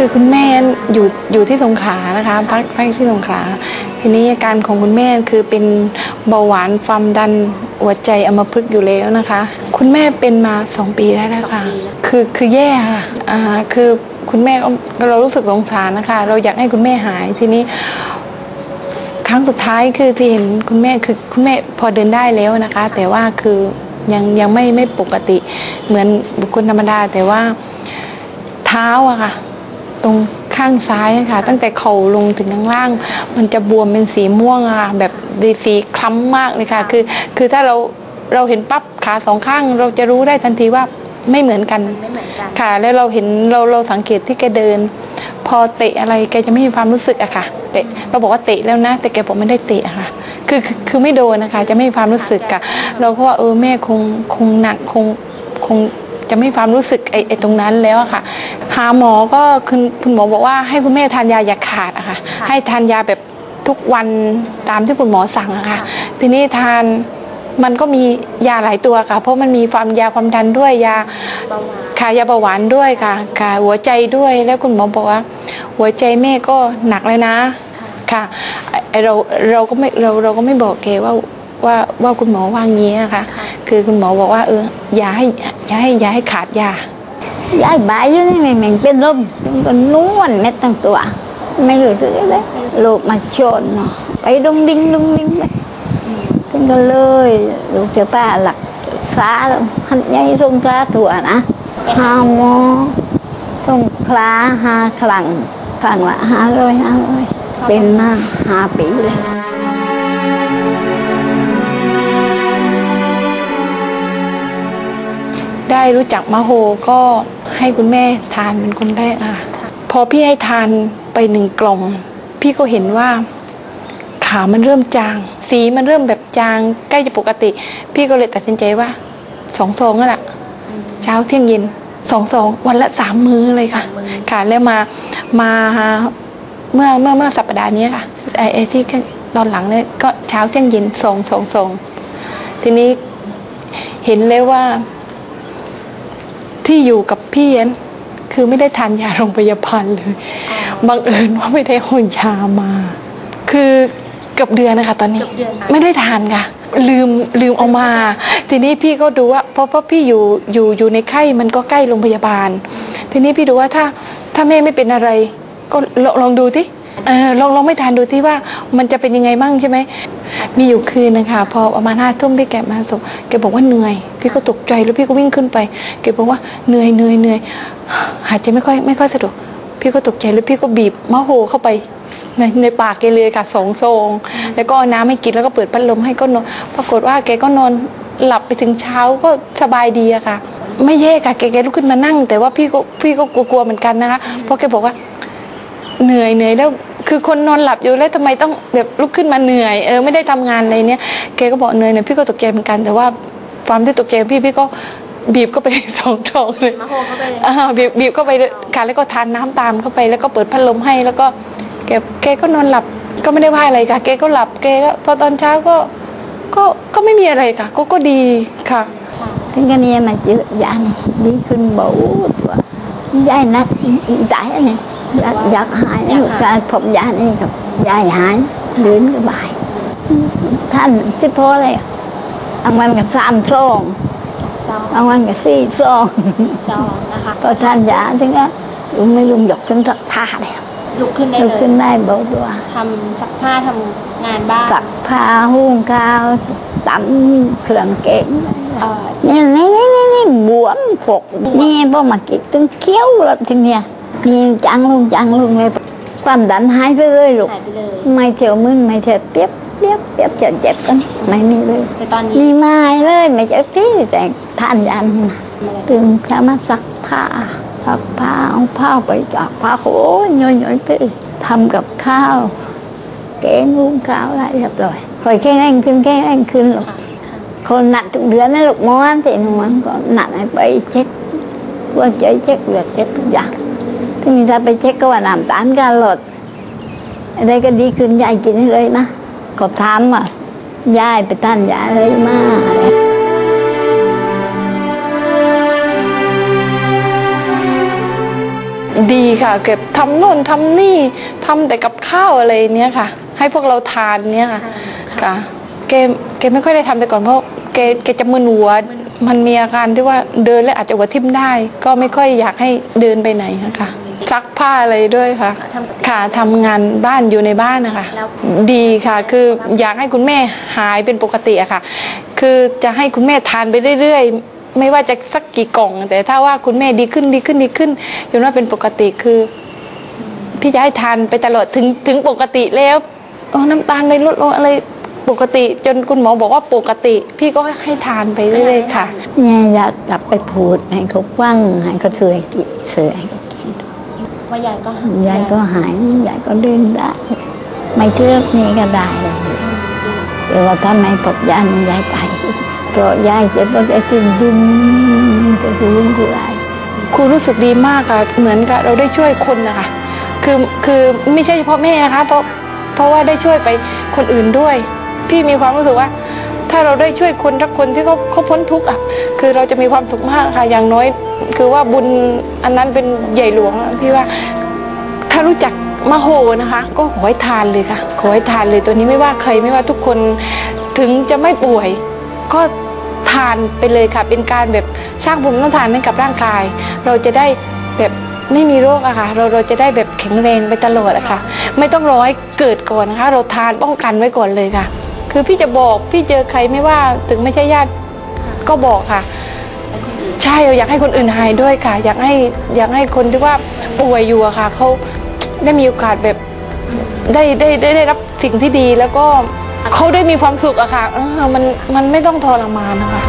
คือคุณแม่อยู่อยู่ที่สงขลานะคะพักพักที่สงขลาทีนี้อาการของคุณแม่คือเป็นเบาหวานความดันหัวใจอัมพฤกษ์อยู่แล้วนะคะ คุณแม่เป็นมาสองปีได้แล้วค่ะ คือคือแย่ค่ะอ่าคือคุณแม่เรารู้สึกสงสารนะคะ เราอยากให้คุณแม่หายทีนี้ครั้งสุดท้ายคือที่เห็นคุณแม่คือคุณแม่พอเดินได้แล้วนะคะ แต่ว่าคือยังยังไม่ไม่ปกติเหมือนบุคคลธรรมดาแต่ว่าเท้าอะค่ะ รงข้างซ้ายอะค่ะ ตั้งแต่เข่าลงถึงข้างล่าง มันจะบวมเป็นสีม่วงอะค่ะแบบดีสีคล้ำมากเลยค่ะ คือ คือถ้าเราเราเห็นปั๊บขาสองข้างเราจะรู้ได้ทันทีว่าไม่เหมือนกัน ไม่เหมือนกัน ค่ะ แล้วเราเห็นเราเราสังเกตที่แกเดิน พอเตะอะไรแกจะไม่มีความรู้สึกอะค่ะเตะเราบอกว่าเตะแล้วนะ แต่แกบอกไม่ได้เตะอะค่ะ คือคือคือไม่โดนนะคะ จะไม่มีความรู้สึกอะเราก็ว่าเออแม่คงคงหนักคงคง จะไม่มีความรู้สึกไอ้ไอ้ตรงนั้นแล้วอะค่ะ หาหมอก็คุณคุณหมอบอกว่าให้คุณแม่ทานยาอย่าขาดอะค่ะ ให้ทานยาแบบทุกวันตามที่คุณหมอสั่งอะค่ะ ทีนี้ทานมันก็มียาหลายตัวค่ะ เพราะมันมีความยาความดันด้วยยาเบาหวานค่ะยาเบาหวานด้วยค่ะค่ะ หัวใจด้วยแล้วคุณหมอบอกว่า หัวใจแม่ก็หนักเลยนะค่ะไอ้เราเราก็ไม่เราเราก็ไม่บอกแกว่าว่าว่าคุณหมอว่างี้อะค่ะค่ะ คือคุณหมอบอกว่าเอออย่าให้อย่าให้อย่าให้ขาดยายายบายอยู่นี่มันมันเป็นลมมันก็นวลเม็ดทั้งตัว ไม่รู้สึกอะไรลูกมาชนเนาะไปดุงดิ้งดุงดิ้งไปถึงก็เลยลูกเจ้าป้าหลักฟ้าหันใหญ่ตรงกลาถั่วนะหาหมอตรงคลาหาคลังฟังละห้าร้อยห้าร้อยเป็นมาห้าปีเลย ได้รู้จักมะโฮก็ให้คุณแม่ทานเป็นคนแรกอะพอพี่ให้ทานไปหนึ่งกล่อง พี่ก็เห็นว่าขามันเริ่มจาง สีมันเริ่มแบบจางใกล้จะปกติ พี่ก็เลยตัดสินใจว่าสองซองนั่นแหละเช้าเที่ยงเย็นสองซองวันละสามมื้อเลยค่ะค่ะแล้วมามาเมื่อเมื่อเมื่อสัปดาห์นี้ค่ะไอ้ไอ้ที่ตอนหลังเนี่ยก็เช้าเที่ยงเย็นสองสองซองทีนี้เห็นเลยว่า ที่อยู่กับพี่นั้นคือไม่ได้ทานยาโรงพยาบาลเลยบังเอิญว่าไม่ได้เอายามา คือเกือบเดือนนะคะ ตอนนี้เกือบเดือนค่ะไม่ได้ทานค่ะ ลืมลืมเอามา ทีนี้พี่ก็ดูว่าเพราะเพราะพี่อยู่อยู่อยู่ในไข้มันก็ใกล้โรงพยาบาล ทีนี้พี่ดูว่าถ้าถ้าแม่ไม่เป็นอะไร ก็ลองลองดูที่ เออลองลองไม่ทานดูที่ว่ามันจะเป็นยังไงมั่งใช่ไหม มีอยู่คืนนะคะพอประมาณห้าทุ่มพี่แกมาส่งแกบอกว่าเหนื่อย พี่ก็ตกใจแล้วพี่ก็วิ่งขึ้นไปแกบอกว่าเหนื่อยเหนื่อยเหนื่อยหายใจไม่ค่อยไม่ค่อยสะดวกพี่ก็ตกใจแล้วพี่ก็บีบมะโหเข้าไปในในปากแกเลยค่ะสองซองแล้วก็น้ำให้กินแล้วก็เปิดพัดลมให้ก็นอนปรากฏว่าแกก็นอนหลับไปถึงเช้าก็สบายดีอะค่ะ ไม่แย่ค่ะแกแกลุกขึ้นมานั่ง แต่ว่าพี่ก็พี่ก็กลัวๆเหมือนกันนะคะเพราะแกบอกว่า เหนื่อยเหนื่อยแล้วคือคนนอนหลับอยู่แล้วทำไมต้องแบบลุกขึ้นมาเหนื่อยเออไม่ได้ทำงานอะไรเนี้ยแกก็บอกเหนื่อยเหนื่อยพี่ก็ตกใจเหมือนกัน แต่ว่าความที่ตกใจพี่พี่ก็บีบเข้าไปสองซองเลยมะโฮเข้าไปเลยอ่าบีบบีบเข้าไปเลยค่ะแล้วก็ทานน้ำตามเข้าไปแล้วก็เปิดพัดลมให้แล้วก็แกแกก็นอนหลับก็ไม่ได้ว่าอะไรค่ะแกก็หลับแกก็พอตอนเช้าก็ก็ก็ไม่มีอะไรค่ะ ก็ก็ดีค่ะถึงกันนี้มาเจอยานี่ดีขึ้นเบาตัวยายนักตายอันนี้ อยากอยากหายลูกชายผมยานี่กับยายหายเดินก็บาย ท่านที่พอเลยบางวันกับสามซองซองบางวันกับสี่ซองซองนะคะก็ท่านยาถึงก็ลุงไม่ลุงหยกจนสักผ้าเลยลุกขึ้นได้ลุกเลยขึ้นได้เบาตัวทำซักผ้าทำงานบ้านสักผ้าหุ้งข้าวตำเครื่องเก่งเอ่อนี่นี่นี่นี่นี่บวมปกนี่บ่มากินตึงเคี้ยวแล้วทีเนี้ย นี่จังลุงจังลุงเลย ความดันหายไปเลยลูกหายไปเลย ไม่เที่ยวมึนไม่เที่ยวเปียบเปียบเปียบเจ็บเจ็บกันไม่มีเลยแต่ตอนนี้มีไม่เลยไม่เจ็บที่แต่ท่านยันมาตื่นเช้ามาซักผ้าซักผ้าเอาผ้าไปจากผ้าโอ้ยย่อยๆไปทำกับข้าวแกงหุงข้าวอะไรเรียบร้อยคอยแข็งแรงขึ้นแข็งแรงขึ้นลูกค่ะค่ะคนหนักทุกเดือนนะลูกม้อน thì nó ม้อนก็หนักให้ไปเช็คว่าใจเช็คเลือดเช็คทุกอย่าง ที่มีถ้าไปเช็คก็ว่าน้ำตาลการลดอะไรก็ดีขึ้นยายกินให้เลยนะก็ถามว่ายายไปท่านยายเลยมากยดีค่ะ เก็บทำโน่นทำนี่ทำแต่กับข้าวอะไรเนี้ยค่ะ ให้พวกเราทานเนี้ยค่ะค่ะแกแกไม่ค่อยได้ทำแต่ก่อนเพราะแกแกจะมึนหัวมันมีอาการที่ว่าเดินแล้วอาจจะหัวทิ่มได้ ก็ไม่ค่อยอยากให้เดินไปไหนค่ะ ซักผ้าอะไรด้วยค่ะ ค่ะทำงานบ้านอยู่ในบ้านนะคะแล้วดีค่ะ คืออยากให้คุณแม่หายเป็นปกติอะค่ะ คือจะให้คุณแม่ทานไปเรื่อยๆ ไม่ว่าจะสักกี่กล่อง แต่ถ้าว่าคุณแม่ดีขึ้นดีขึ้นดีขึ้นจนว่าเป็นปกติคือพี่จะให้ทานไปตลอดถึงถึงปกติแล้วเออน้ำตาลไม่ลดลงอะไรปกติ จนคุณหมอบอกว่าปกติ พี่ก็ให้ทานไปเรื่อยๆค่ะเนี่ยอยากกลับไปพูดให้เขาฟังให้เขาช่วยกินช่วยให้เขากิน ว่ายายก็ยายก็หายยายก็เดินได้ ไม่เทือกนี้ก็ได้เลยแต่ว่าถ้าไม่พบยายมันยายตายเพราะยายจะต้องไอ้ที่ดินจะรู้คืออะไรครูรู้สึกดีมากค่ะเหมือนกับเราได้ช่วยคนนะคะคือคือไม่ใช่เฉพาะแม่นะคะเพราะเพราะว่าได้ช่วยไปคนอื่นด้วย พี่มีความรู้สึกว่า ถ้าเราได้ช่วยคนทักคนที่เขาเขาพ้นทุกข์อะคือเราจะมีความสุขมากค่ะอย่างน้อย คือว่าบุญอันนั้นเป็นใหญ่หลวงพี่ว่าถ้ารู้จักมาโหนะคะ ก็ขอให้ทานเลยค่ะขอให้ทานเลยตัวนี้ไม่ว่าใครไม่ว่าทุกคนถึงจะไม่ป่วย ก็ทานไปเลยค่ะ เป็นการแบบสร้างภูมิต้านทานให้กับร่างกาย เราจะได้แบบไม่มีโรคอะค่ะเราเราจะได้แบบแข็งแรงไปตลอดอะค่ะ ไม่ต้องรอให้เกิดก่อนนะคะ เราทานป้องกันไว้ก่อนเลยค่ะ คือพี่จะบอกพี่เจอใครไม่ว่าถึงไม่ใช่ญาติก็บอกค่ะ ใช่เราอยากให้คนอื่นหายด้วยค่ะ อยากให้อยากให้คนที่ว่าป่วยอยู่อะค่ะเขาได้มีโอกาสแบบได้ได้ได้ได้รับสิ่งที่ดีแล้วก็เขาได้มีความสุขอะค่ะเออมันมันไม่ต้องทรมานนะคะ